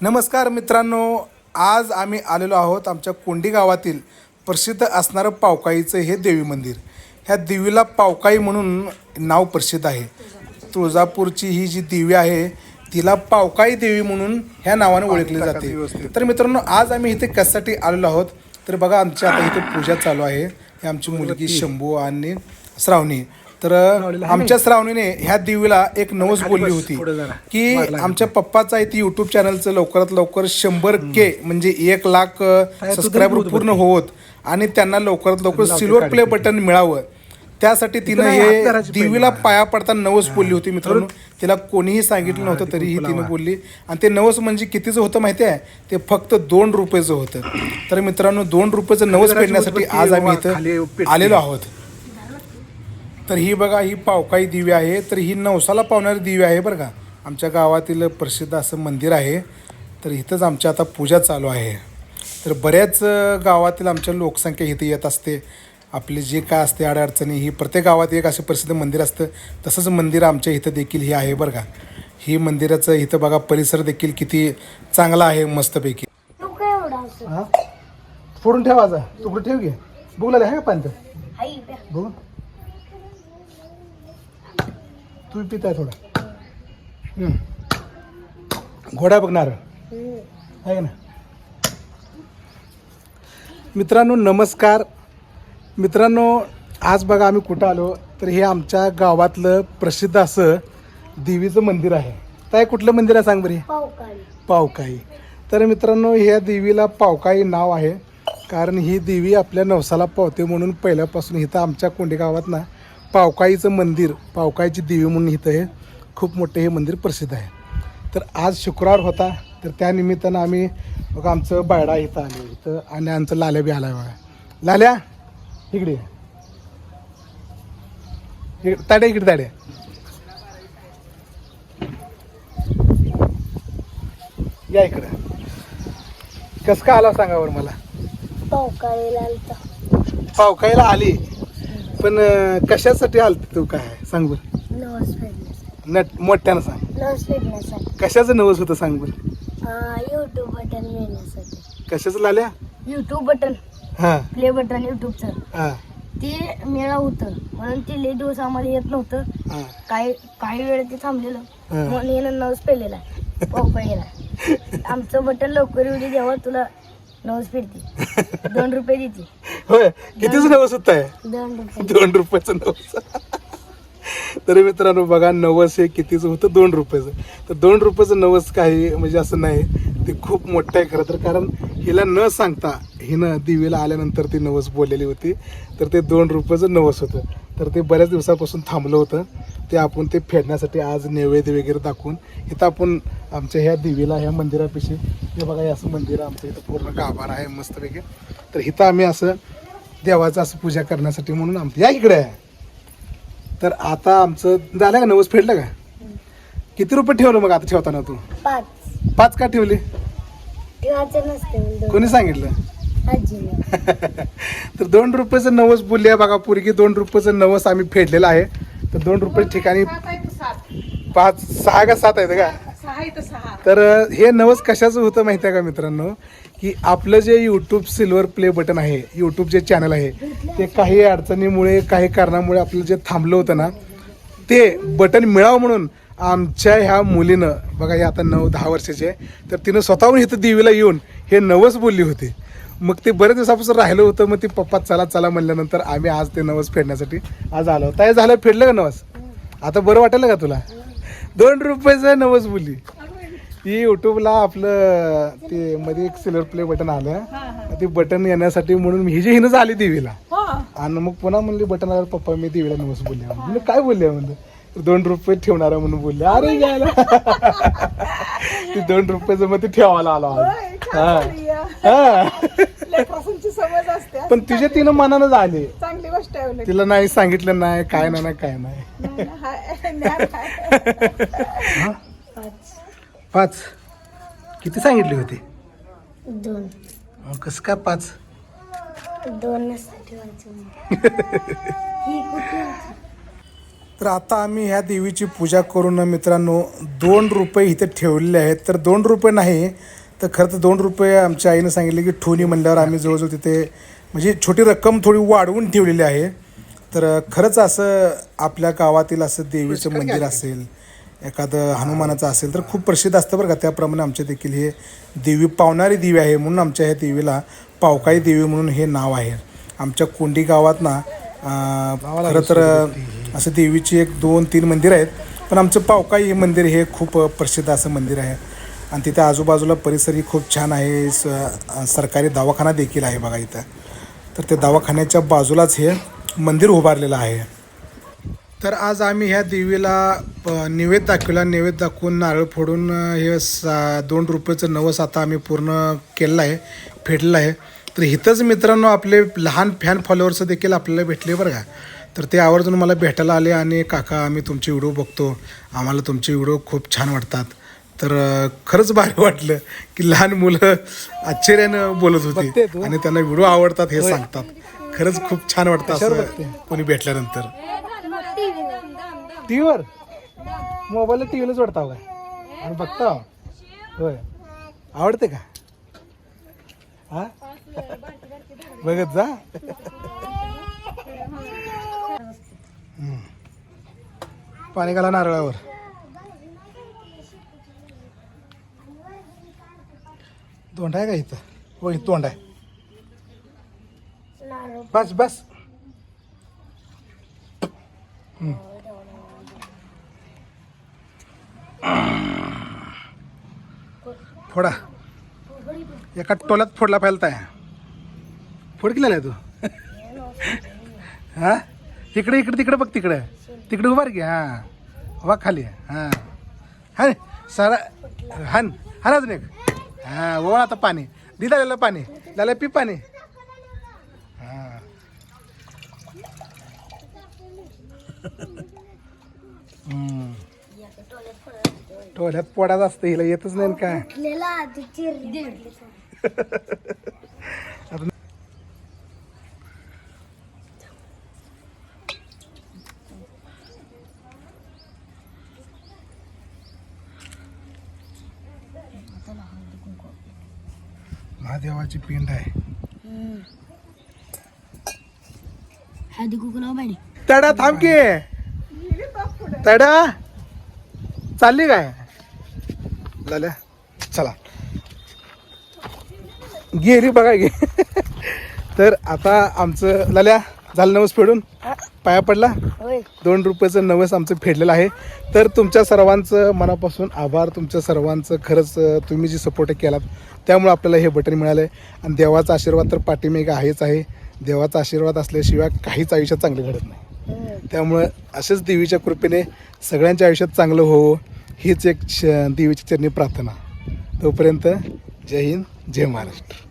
नमस्कार मित्रांनो आज आम्ही आलेलो आहोत आमच्या कोंडी गावातील प्रसिद्ध असणारं पावकाईचं हे देवी मंदिर. ह्या देवीला पावकाई म्हणून नाव प्रसिद्ध आहे. तुळजापूरची ही जी देवी आहे तिला पावकाई देवी म्हणून ह्या नावाने ओळखली जाते. तर मित्रांनो आज आम्ही इथे कशासाठी आलेलो आहोत? तर बघा आमच्या आता इथे पूजा चालू आहे. ही आमची मुलगी. शंभू आणि श्रावणी. तर आमच्या श्रावणीने ह्या देवीला एक नवस बोलली होती की आमच्या पप्पाचं आहे ती युट्यूब चॅनलचं लवकरात लवकर शंभर के म्हणजे एक लाख सबस्क्रायबर पूर्ण होत आणि त्यांना लवकरात लवकर सिल्वर प्ले बटन मिळावं. त्यासाठी तिनं हे देवीला पाया पडताना नवस बोलली होती मित्रांनो. तिला कोणीही सांगितलं नव्हतं तरीही तिने बोलली. आणि ते नवस म्हणजे कितीचं होतं माहिती आहे? ते फक्त दोन रुपयाचं होतं. तर मित्रांनो दोन रुपयाचं नवस फेडण्यासाठी आज आम्ही इथं आलेलो आहोत. तर ही बघा ही पावकाई दिवी आहे तर ही नवसाला पावणारी दिवी आहे बरं का. आमच्या गावातील प्रसिद्ध असं मंदिर आहे. तर इथंच आमच्या आता पूजा चालू आहे. तर बऱ्याच गावातील आमच्या लोकसंख्या इथे येत असते. आपली जे काय असते अडचणी ही प्रत्येक गावात एक असं प्रसिद्ध मंदिर असतं. तसंच मंदिर आमच्या इथं देखील हे आहे बरं का. ही मंदिराचं इथं बघा परिसर देखील किती चांगला आहे मस्तपैकी. हां? फोडून ठेवायचा तुकडं ठेव घे बघू आहे का पाणी. बघू. तू पित आहे थोडा. घोडा बघणार. हम्म. आहे ना? मित्रांनो नमस्कार. मित्रांनो आज बघा आम्ही कुठं आलो तर हे आमच्या गावातलं प्रसिद्ध असं देवीचं मंदिर आहे. काय कुठलं मंदिर आहे सांग बरी पावकाई तर मित्रांनो ह्या देवीला पावकाई नाव आहे. कारण ही देवी आपल्या नवसाला पावते म्हणून पहिल्यापासून इथं आमच्या कोंडी गावात ना पावकाईचं मंदिर पावकाईची देवी म्हणून इथं हे खूप मोठं हे मंदिर प्रसिद्ध आहे. तर आज शुक्रवार होता तर त्या निमित्तानं आम्ही बघा आमचं बायडा इथं आलो इथं आणि आमचं लाल्या बी आला बघा. लाल्या इकडे ताड्या इकडे ताड्या. या इकडं. कसं का आला सांगा बरं मला. पावकाळीला आली. पण अं, कशासाठी आलती तू काय? सांग बरं. नवस फेडण्यासाठी. नट मोठ्यानं सांग. नवस फेडण्यासाठी. कशाचं नवस होतं सांग बरं. युट्यूब बटन मिळण्यासाठी कशाचं लाल्या? YouTube button. हां. प्ले बटन युट्यूबचं हां. ते मिळा होतं. म्हणून ते लई दिवस आम्हाला येत नव्हतं. हां. काही काही वेळ ते थांबलेलं. हं. म्हणून यानं नवस पेलेला. पावकाळीला आमचं बटन लवकर येऊ दे जेव्हा तुला नवस फेडते. दोन रुपये देते. होय कितीच नवस होत आहे? दोन रुपये. दोन रुपयाचं नवस तरी मित्रांनो बघा नवस हे कितीचं होतं? दोन रुपयाचं. तर दोन रुपयाचं नवस काही म्हणजे असं नाही. ते खूप मोठं आहे खरं तर. कारण हिला न सांगता हिनं दिवेला आल्यानंतर ती नवस बोललेली होती. तर ते दोन रुपयाचं नवस होतं. तर ते बऱ्याच दिवसापासून थांबलं होतं. ते आपण ते फेडण्यासाठी आज नैवेद्य वगैरे दाखवून इथं आपण आमच्या ह्या देवीला ह्या मंदिरापाशी हे बघा हे असं मंदिर आमचं इथं पूर्ण गाभार आहे मस्तपैकी तर इथं आम्ही असं देवाचं असं पूजा करण्यासाठी म्हणून आमचं या इकडे. आहे तर आता आमचं झालं का नवस? फेडलं का? किती रुपये ठेवलं मग आता ठेवताना तू? पाच. पाच का ठेवले? कोणी सांगितलं? तर दोन रुपयाचं नवस बोलले बघा पूर्वी दोन रुपयाचं नवस आम्ही फेडलेलं आहे. तर दोन रुपये ठिकाणी पाच सहा का सात आहेत का? तर हे नवस कशाचं होतं माहिती आहे का मित्रांनो? की आपलं जे यूट्यूब सिल्वर प्ले बटन आहे यूट्यूब जे चॅनल आहे ते काही अडचणीमुळे काही कारणामुळे आपलं जे थांबलं होतं ना ते बटन मिळावं म्हणून आमच्या ह्या मुलीनं बघा हे आता नऊ दहा वर्षाची आहे तर तिनं स्वतःहून इथं देवीला येऊन हे नवस बोलली होती. मग ते बरेच दिवसापासून राहिलं होतं मग ती पप्पा चला चला म्हणल्यानंतर आम्ही आज ते नवस फेडण्यासाठी आज आलो. काय झालं फेडलं का नवस? आता बरं वाटेल का तुला? दोन रुपयाचं नवस बोलली ती युट्यूबला आपलं ते मध्ये एक सिल्वर प्ले बटन आलं. ते बटन येण्यासाठी म्हणून ही जी हिनंच आली देवीला. आणि मग पुन्हा म्हणली बटन आल्यावर पप्पा मी देवीला नवस बोलले म्हणजे काय बोलले म्हणलं दोन रुपये ठेवणार म्हणून बोलले अरे यायला ती दोन रुपयाचं मग ते ठेवायला आलो आज हा. हा. लेकरांची समज असते पण तुझ्या तिनं मनानं झाले चांगली गोष्ट आहे उलट. तिला नाही सांगितलं नाही काय नाही ना काय नाही. हा? पाच. किती सांगितली होती? दोन. कसं काय पाच. ही कुठे? तर आता आम्ही ह्या देवीची पूजा करून मित्रांनो. दोन रुपये इथे ठेवलेले आहेत. तर दोन रुपये नाही तर खरं तर दोन रुपये आमच्या आईनं सांगितले की ठोनी म्हणल्यावर आम्ही जवळजवळ तिथे म्हणजे छोटी रक्कम थोडी वाढवून ठेवलेली आहे. तर खरंच असं आपल्या गावातील असं देवीचं मंदिर असेल एखादं हनुमानाचं असेल तर खूप प्रसिद्ध असतं बरं का. त्याप्रमाणे आमच्या देखील हे देवी पावणारी देवी आहे म्हणून आमच्या ह्या देवीला पावकाई देवी म्हणून हे नाव आहे. आमच्या कोंडी गावात ना खरं तर असं देवीची एक दोन तीन मंदिर आहेत पण आमचं पावकाई हे मंदिर हे खूप प्रसिद्ध असं मंदिर आहे. आणि तिथे आजूबाजूला परिसरही खूप छान आहे. स सरकारी दवाखाना देखील आहे बघा इथं. तर त्या दवाखान्याच्या बाजूलाच हे मंदिर उभारलेलं आहे. तर आज आम्ही ह्या देवीला नैवेद दाखवला. निवेद दाखवून नारळ फोडून हे सा दोन रुपयाचं नवस आता आम्ही पूर्ण केलेलं आहे फेडलेलं आहे. तर इथंच मित्रांनो आपले लहान फॅन फॉलोअर्स देखील आपल्याला भेटले बरं का. तर ते आवर्जून मला भेटायला आले आणि काका आम्ही तुमचे व्हिडिओ बघतो. आम्हाला तुमचे व्हिडिओ खूप छान वाटतात. तर खरंच भारी वाटलं की लहान मुलं आश्चर्यानं बोलत होती. आणि त्यांना व्हिडिओ आवडतात हे सांगतात. खरंच खूप छान वाटतं असं कोणी भेटल्यानंतर. टी व्हीवर मोबाईलला टी व्हीलाच वाटता काय आणि बघता होय. आवडते का? हा? बघत जा. पाणी घाला नारळावर. तोंड आहे का इथं? हो इथं तोंड आहे. बस बस. फोडा. एका टोल्यात फोडला पाहिजे आहे फोड केलेला आहे तू? हा? इकडे इकडे तिकडे बघ तिकडे. तिकडे उभार की हा. वा खाली. हा. हा सारा हान हान अजून एक. हा ओळ आता पाणी. दि लालेलं पाणी. लाला पी पाणी. हा. हम्म. टोल्यात पोडाच असतं हिला येतच नाही काय. लेला महादेवाची पिंड आहे. हळदी कुकू लाव बाई? तडा थांब की. तडा. चालली काय? लाल्या चला. गेली बघा गे. तर आता आमचं लाल्या झालं नवस फेडून? पाया पडला? दोन रुपयाचं नवस आमचं फेडलेलं आहे. तर तुमच्या सर्वांचं मनापासून आभार. तुमच्या सर्वांचं खरंच तुम्ही जी सपोर्ट केलात त्यामुळे आपल्याला हे बटन मिळालं आहे आणि देवाचा आशीर्वाद तर पाठीमेघ आहेच आहे. देवाचा आशीर्वाद असल्याशिवाय काहीच आयुष्यात चांगलं घडत नाही. त्यामुळं असेच देवीच्या कृपेने सगळ्यांच्या आयुष्यात चांगलं हो हीच एक श देवीची चरणी प्रार्थना. तोपर्यंत जय हिंद जय महाराष्ट्र.